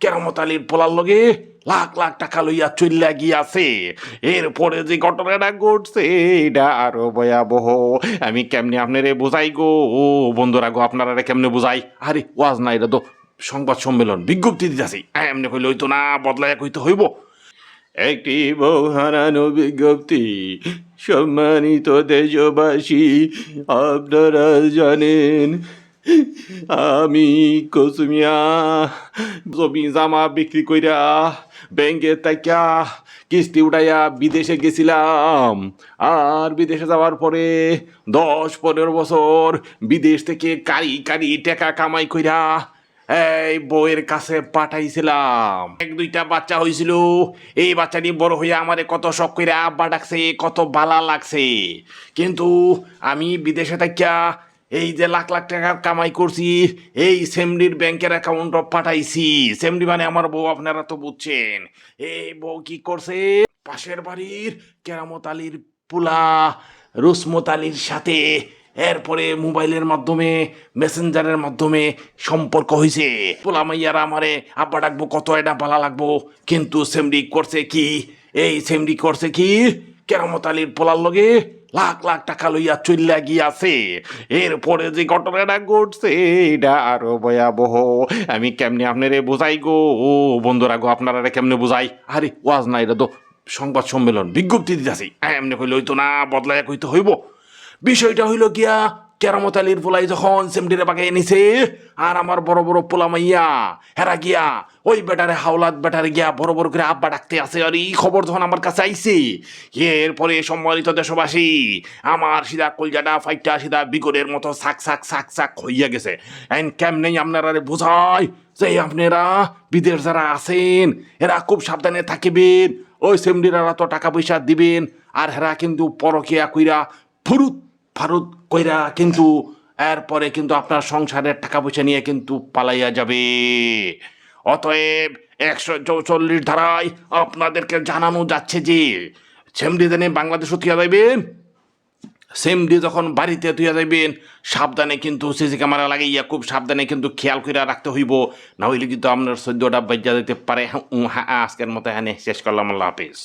কেরামত আলীর পোলার লগে লাখ লাখ টাকা লইয়া চল্লা গিয়াছে। এরপরে যে ঘটনাটা ঘটছে, এটা আরও ভয়াবহ। আমি কেমনে আপনারে বুঝাই গো? ও বন্ধুরা গো, আপনারা কেমনে বুঝাই? আরে, ওয়াজ না এটা তো, সংবাদ সম্মেলন বিজ্ঞপ্তি দিতেছি। এমনি কইলে হইতো না বদলাইয়া কইতে হইব। একটি বউ হারানো বিজ্ঞপ্তি, সম্মানিত দেশবাসী, আপনারা জানেন আমি কসুমিয়া জমি জামা বিক্রি কইরা ব্যাংকে তাইকা কিস্তি উঠাইয়া বিদেশে গেছিলাম। আর বিদেশে যাওয়ার পরে দশ পনেরো বছর বিদেশ থেকে কারি কারি টাকা কামাই কইরা এই বউয়ের কাছে পাঠাইছিলাম। এক দুইটা বাচ্চা হয়েছিল এই বাচ্চাটি বড় হইয়া আমারে কত শখ করে আব্বা ডাকছে, কত বালা লাগছে। কিন্তু আমি বিদেশে থাকিয়া এই যে লাখ লাখ টাকা কামাই করছি, এই সেমডির ব্যাংকের অ্যাকাউন্ট পাঠাইছি। সেমডি মানে আমার বউ, আপনারা তো বুঝছেন। এই বউ কি করছে? পাশের বাড়ির কেরামত আলীর পোলা রুসমত আলীর সাথে এরপরে মোবাইলের মাধ্যমে, মেসেঞ্জারের মাধ্যমে সম্পর্ক হয়েছে পোলা মাইয়ারা আমারে, আব্বা ডাকবো, কত এটা ভালো লাগবো। কিন্তু সেমডি করছে কি? এই সেমডি করছে কি? কেরামত আলীর পোলার লগে লাখ লাখ টাকা লইয়া চল্লা গিয়াছে। এরপরে যে ঘটনাটা ঘটছে, এটা আরও ভয়াবহ। আমি কেমনে আপনারে বুঝাই গো? ও বন্ধুরা গো আপনারা কেমনে বুঝাই? আরে, ওয়াজ না এটা তো। সংবাদ সম্মেলন, বিজ্ঞপ্তি দিতেছি। এমনি কইলে হইতো না বদলাইয়া কইতে হইব। বিষয়টা হইল গিয়া কেরামত আলীর পোলাই যখন সেমডিরে বাগে নিছে, আর আমার বড় বড় পোলা মাইয়া, হেরা গিয়া, ওই বেটারে হাওলাত বেটারে গিয়া বড় বড় করে আব্বা ডাকতে আসে। আর এই খবর যখন আমার কাছে আইছে, এরপরে সম্মানিত দেশবাসী, আমার সিধা কলজাটা ফাইটটা সিধা বিগড়ের মতো সাক সাক সাক সাক হইয়া গেছে। এন কেমনেই আপনারা বোঝায় যে আপনারা বিদেশ যারা আছেন, এরা খুব সাবধানে থাকিবেন, ওই সেমডিরা তো টাকা পয়সা দিবেন, আর হেরা কিন্তু পরকিয়া কইরা ফুরুত ফারুত কইরা কিন্তু এরপরে কিন্তু আপনার সংসারের টাকা পয়সা নিয়ে কিন্তু পালাইয়া যাবে। অতএব একশো চৌচল্লিশ ধারায় আপনাদেরকে জানানো যাচ্ছে যে, সেমডি জানে বাংলাদেশও তুইয়া যাইবেন, সেমডি যখন বাড়িতে তুইয়া যাইবেন, সাবধানে কিন্তু সিসি ক্যামেরা লাগাইয়া খুব সাবধানে কিন্তু খেয়াল করে রাখতে হইব না হইলে কিন্তু আপনার সদ্যটা বাজ্যা দিতে পারে। হ্যাঁ আজকের মতো হ্যাঁ শেষ করলাম। আল্লাহ হাফিজ।